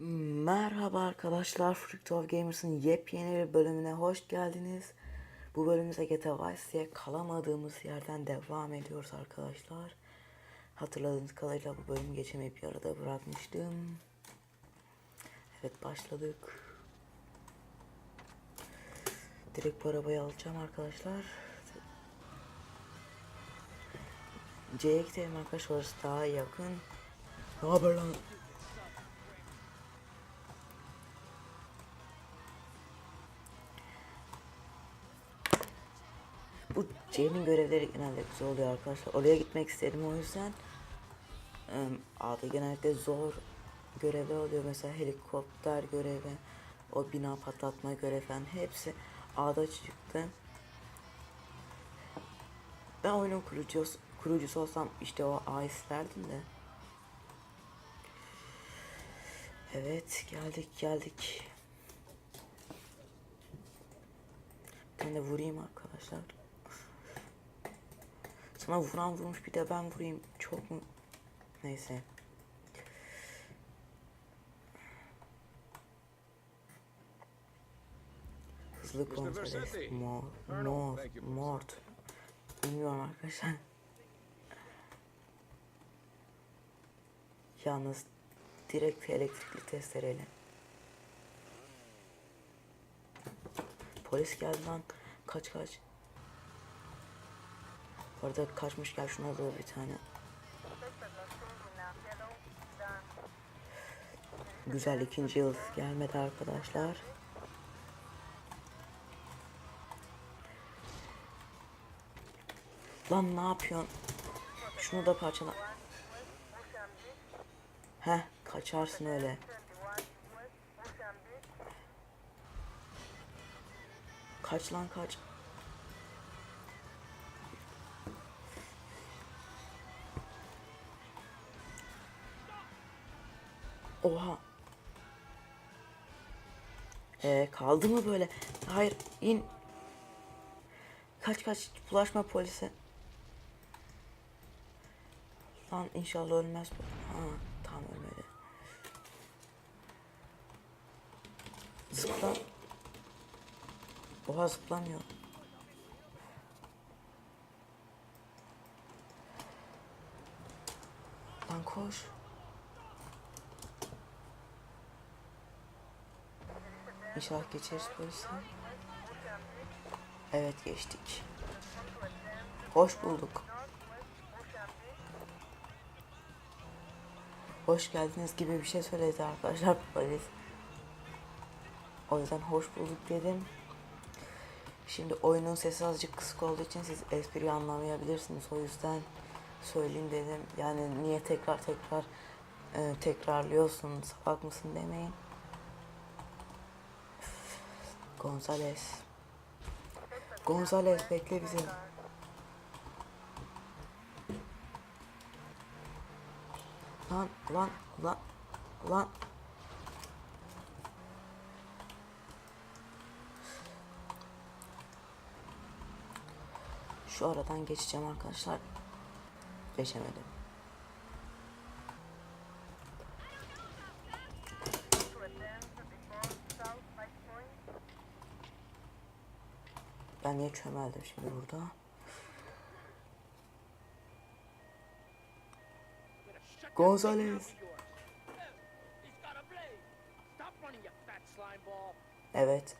Merhaba arkadaşlar, of Gamers'ın yepyeni bir bölümüne hoş geldiniz. Bu bölümümüze GTA Vice diye kalamadığımız yerden devam ediyoruz arkadaşlar. Hatırladığınız kadarıyla bu bölüm geçemeyip yarıda bırakmıştım. Evet başladık. Direkt bu arabayı alacağım arkadaşlar. C'ye gidelim arkadaşlar, orası daha yakın. Ne haber lan? C'nin görevleri genelde güzel oluyor arkadaşlar. Oraya gitmek istedim o yüzden. A'da genellikle zor görevler oluyor. Mesela helikopter görevi, o bina patlatma görevi falan hepsi A'da çıktı. Ben oyunun kurucusu, kurucusu olsam işte o A'yı isterdim de. Evet geldik geldik. Ben de vurayım arkadaşlar. Sana vuran vurmuş bir de ben vurayım. Çok mu? Neyse. Hızlı kontrol et. Mor, mor, mort. Bilmiyorum arkadaşlar. Yalnız direkt elektrikli testereyle. Polis geldi lan. Kaç kaç. Bu arada kaçmış gel şuna da bir tane. Güzel ikinci yıl gelmedi arkadaşlar. Lan ne yapıyorsun? Şunu da parçala. Heh kaçarsın öyle. Kaç lan kaç. Ee, kaldı mı böyle? Hayır in. Kaç kaç bulaşma polise. Lan inşallah ölmez bu. Ha tamam ölmedi. Zıpla. Oha zıplamıyor. Lan koş. İnşallah geçeriz polise. Evet geçtik. Hoş bulduk. Hoş geldiniz gibi bir şey söyledi arkadaşlar polis. O yüzden hoş bulduk dedim. Şimdi oyunun sesi azıcık kısık olduğu için siz espriyi anlamayabilirsiniz. O yüzden söyleyeyim dedim. Yani niye tekrar tekrar e, tekrarlıyorsun, salak mısın demeyin. Gonzales. Gonzales bekle bizi. Lan lan lan lan. Şu aradan geçeceğim arkadaşlar. Geçemedim. Ben niye çömeldim şimdi burada? Gonzales. Evet.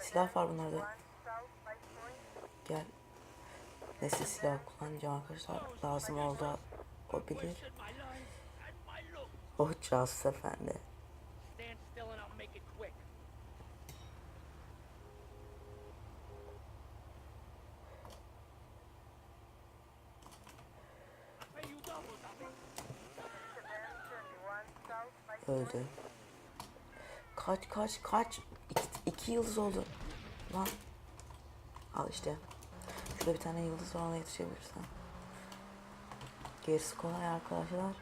Silah var bunlarda. Gel. Neyse silah kullanacağım arkadaşlar. Lazım oldu. O bilir. O Casus Efendi. Öldü. Kaç kaç kaç. İki, iki yıldız oldu. Lan. Al işte. Şurada bir tane yıldız var ona yetişebilirsen. Gerisi kolay arkadaşlar.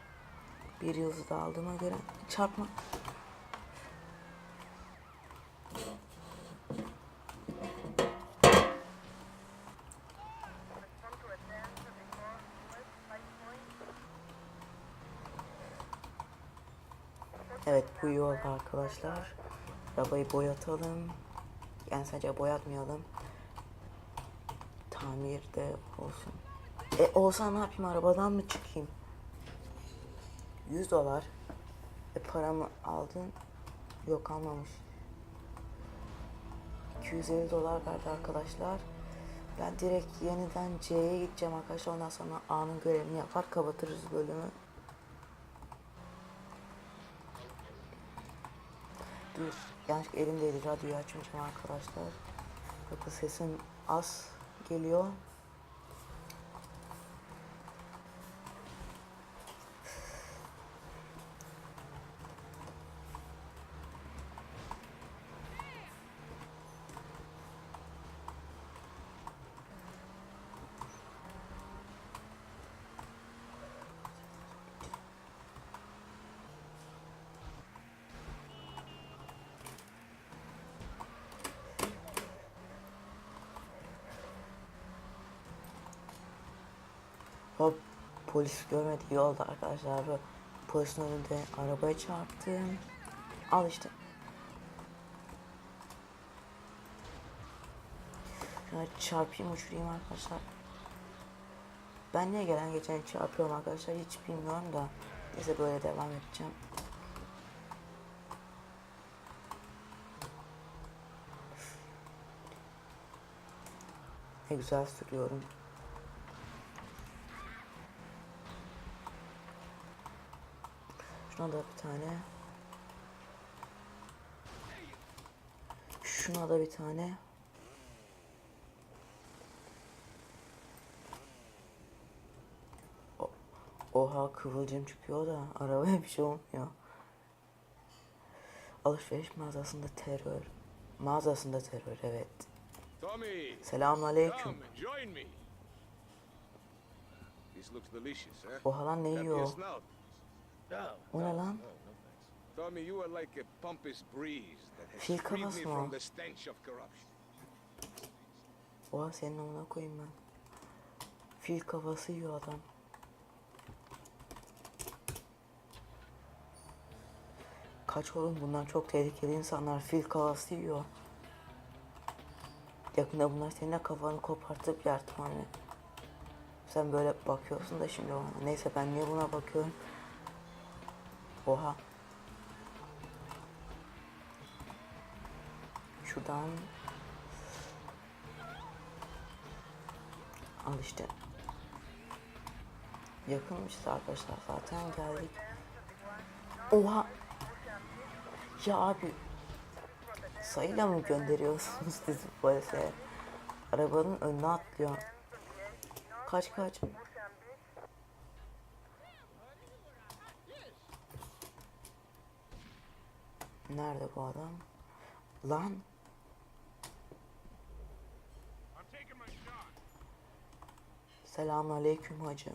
Bir yıldız da aldığıma göre çarpma. Evet bu iyi oldu arkadaşlar. Arabayı boyatalım. Yani sadece boyatmayalım. Tamirde olsun. E olsa ne yapayım arabadan mı çıkayım? 100 dolar. E paramı aldın. Yok almamış. 250 dolar verdi arkadaşlar. Ben direkt yeniden C'ye gideceğim arkadaşlar. Ondan sonra A'nın görevini yapar kapatırız bölümü. Dur. Yanlış elimdeydi. Radyoyu açmayacağım arkadaşlar. Bakın sesim az geliyor. Hop polis görmedi iyi oldu arkadaşlar. Bu Polisin önünde arabaya çarptım. Al işte. Şuna çarpayım uçurayım arkadaşlar. Ben niye gelen geçen çarpıyorum arkadaşlar hiç bilmiyorum da. Neyse böyle devam edeceğim. Ne güzel sürüyorum. Şuna da bir tane. Şuna da bir tane. Oha kıvılcım çıkıyor da arabaya bir şey olmuyor. Alışveriş mağazasında terör. Mağazasında terör evet. Tommy, looks delicious, eh? Oha lan ne yiyor? O ne lan? Tommy, you are like a pompous breeze that has Fil freed me kafası mı from o? the stench of corruption. Oha senin amına koyayım ben. Fil kafası yiyor adam. Kaç oğlum bunlar çok tehlikeli insanlar fil kafası yiyor. Yakında bunlar senin de kafanı kopartıp yer tane. Sen böyle bakıyorsun da şimdi bana. Neyse ben niye buna bakıyorum? Oha. Şuradan Al işte. Yakınmışız arkadaşlar zaten geldik. Oha. Ya abi. Sayıyla mı gönderiyorsunuz sizi polise? Arabanın önüne atlıyor. Kaç kaç. Nerede bu adam? Lan. Shot. Selamünaleyküm hacı.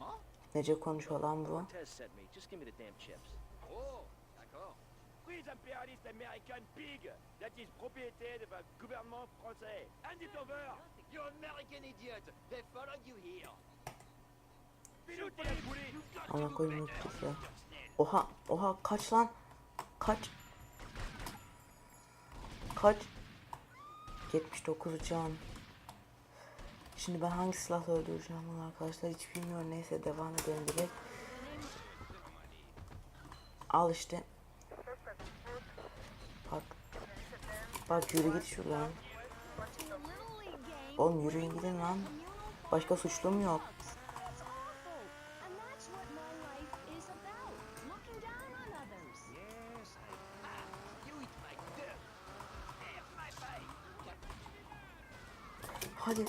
Of? Nece konuşuyor lan bu? Chips. Oh, impérialiste American pig that is propriété de the gouvernement français. Hand it over. You American idiot! They followed you here. Shoot him. Ana koyayım ya. Oha, oha kaç lan? Kaç? Kaç? 79 can. Şimdi ben hangi silahla öldüreceğim bunu arkadaşlar hiç bilmiyorum. Neyse devam edelim direkt. Al işte. Bak. Bak yürü git şuradan. Oğlum yürüyün gidin lan. Başka suçlum yok. Hadi.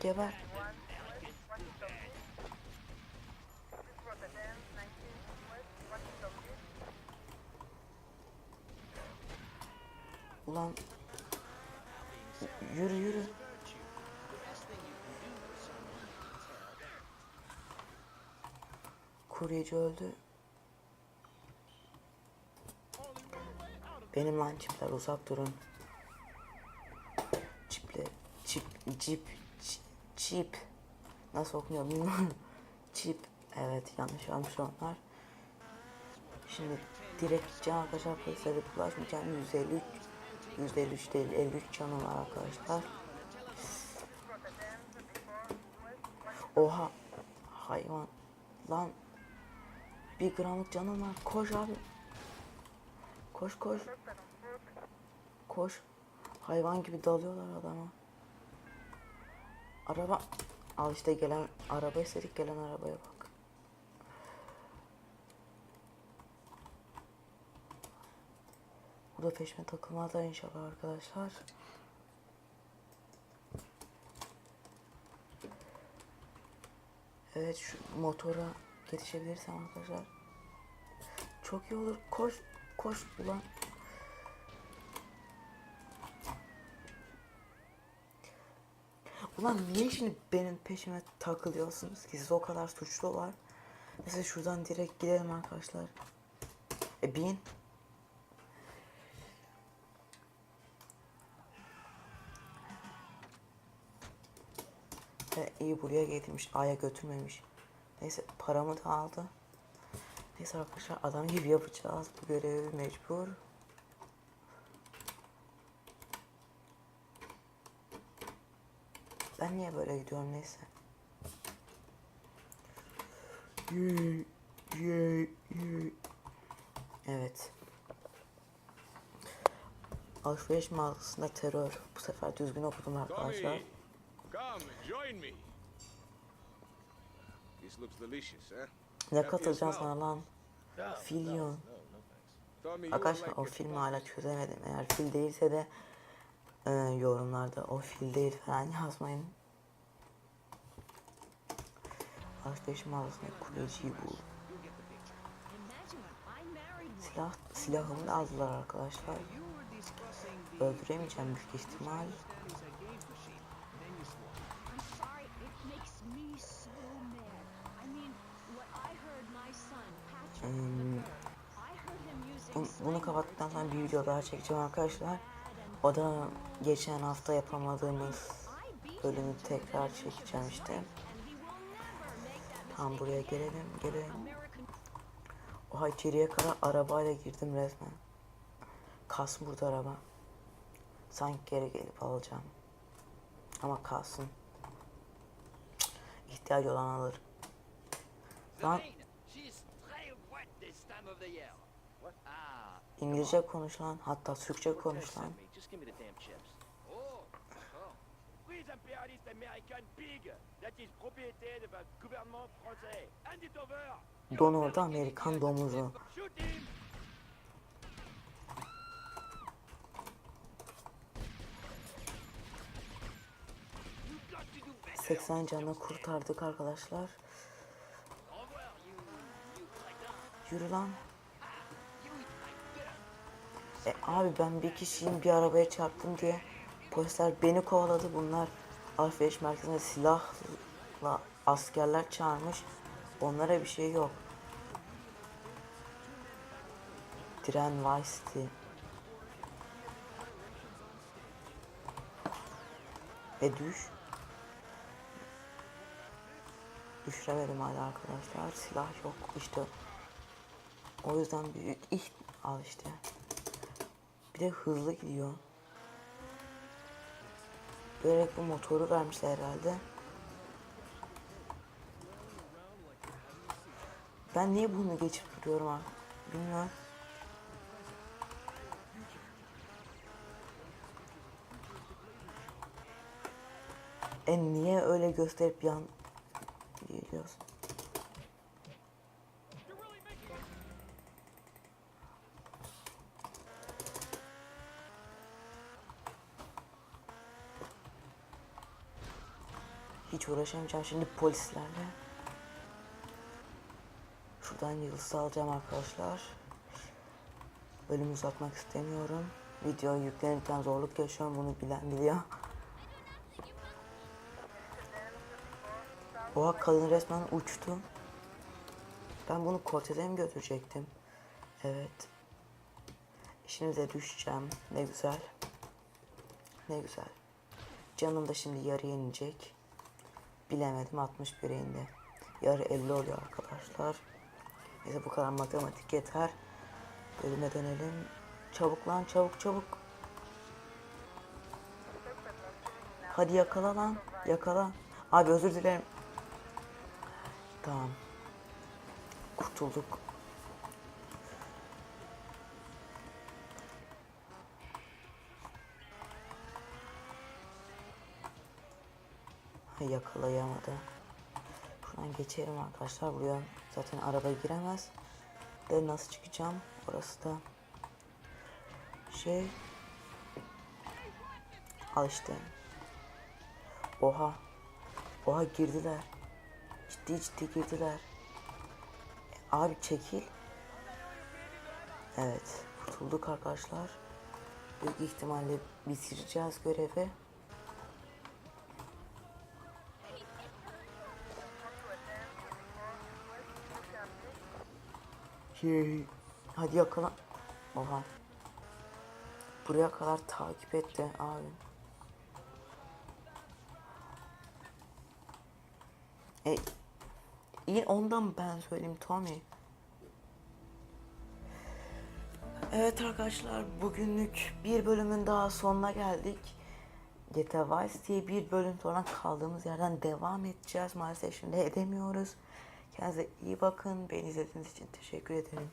Geber. Ulan. Yürü yürü. Kuryeci öldü. Benim lan çipler uzak durun. Cip, çip, çip. Nasıl okunuyor bilmiyorum. Chip. Evet yanlış almış onlar. Şimdi direkt gideceğim arkadaşlar polislere bulaşmayacağım. 153 153 değil 53 canım var arkadaşlar. Oha hayvan lan bir gramlık canım var koş abi koş koş koş hayvan gibi dalıyorlar adama araba al işte gelen araba istedik gelen arabaya bak Bu da peşime takılmazlar inşallah arkadaşlar. Evet şu motora yetişebilirsem arkadaşlar. Çok iyi olur. Koş, koş ulan. Ulan niye şimdi benim peşime takılıyorsunuz ki? Siz o kadar suçlu var. Neyse şuradan direkt gidelim arkadaşlar. E bin. Ve iyi buraya getirmiş. Aya götürmemiş. Neyse paramı da aldı. Neyse arkadaşlar adam gibi yapacağız bu görevi mecbur. Ben niye böyle gidiyorum neyse. Evet. Alışveriş mağazasında terör. Bu sefer düzgün okudum arkadaşlar. Ne well. sana lan? Filyon. Arkadaşlar o filmi hala çözemedim. Eğer fil değilse de e, yorumlarda o fil değil falan yazmayın. Alışveriş mağazasında kuleciyi bul. Silah, silahımı da aldılar arkadaşlar. Öldüremeyeceğim büyük ihtimal. Hmm, Bunu, kapattıktan sonra bir video daha çekeceğim arkadaşlar. O da geçen hafta yapamadığımız bölümü tekrar çekeceğim işte. Tam buraya gelelim, gelelim. Oha içeriye kadar arabayla girdim resmen. Kas burada araba. Sanki geri gelip alacağım. Ama kalsın. İhtiyacı olan alır. Lan İngilizce konuş. Hatta Türkçe Cortez konuş sent lan. Give me the damn chips. oh, d'accord. Prise impérialiste américaine pig that is propriété de the gouvernement français. Hand it over! Don orada Amerikan domuzu. Shoot him! 80 canla kurtardık arkadaşlar. Yürü lan. E abi ben bir kişiyim bir arabaya çarptım diye polisler beni kovaladı. Bunlar alışveriş merkezine silahla askerler çağırmış. Onlara bir şey yok. Tren Vice City. E düş. Düşüremedim hala arkadaşlar. Silah yok işte. O yüzden büyük iht al işte. Bir de hızlı gidiyor. Böyle bu motoru vermişler herhalde. Ben niye bunu geçip duruyorum abi? Bilmiyorum. E niye öyle gösterip yan Hiç uğraşamayacağım şimdi polislerle. Şuradan yıldız alacağım arkadaşlar. Bölümü uzatmak istemiyorum. Video yüklenirken zorluk yaşıyorum bunu bilen biliyor. Oha kadın resmen uçtu. Ben bunu Cortez'e mi götürecektim? Evet. De düşeceğim. Ne güzel. Ne güzel. Canım da şimdi yarıya inecek. Bilemedim 61'e indi. Yarı 50 oluyor arkadaşlar. Neyse bu kadar matematik yeter. Bölüme dönelim. Çabuk lan çabuk çabuk. Hadi yakala lan. Yakala. Abi özür dilerim. Tamam. Kurtulduk. Yakalayamadı. Şuradan geçelim arkadaşlar. Buraya zaten araba giremez. De nasıl çıkacağım? Orası da şey al işte. Oha. Oha girdiler. Ciddi ciddi girdiler. Abi çekil. Evet. Kurtulduk arkadaşlar. Büyük ihtimalle bitireceğiz görevi. Şey, hadi yakala. Oha. Buraya kadar takip etti abi. E, iyi ondan ben söyleyeyim Tommy. Evet arkadaşlar bugünlük bir bölümün daha sonuna geldik. GTA Vice diye bir bölüm sonra kaldığımız yerden devam edeceğiz. Maalesef şimdi edemiyoruz. Kendinize iyi bakın. Beni izlediğiniz için teşekkür ederim.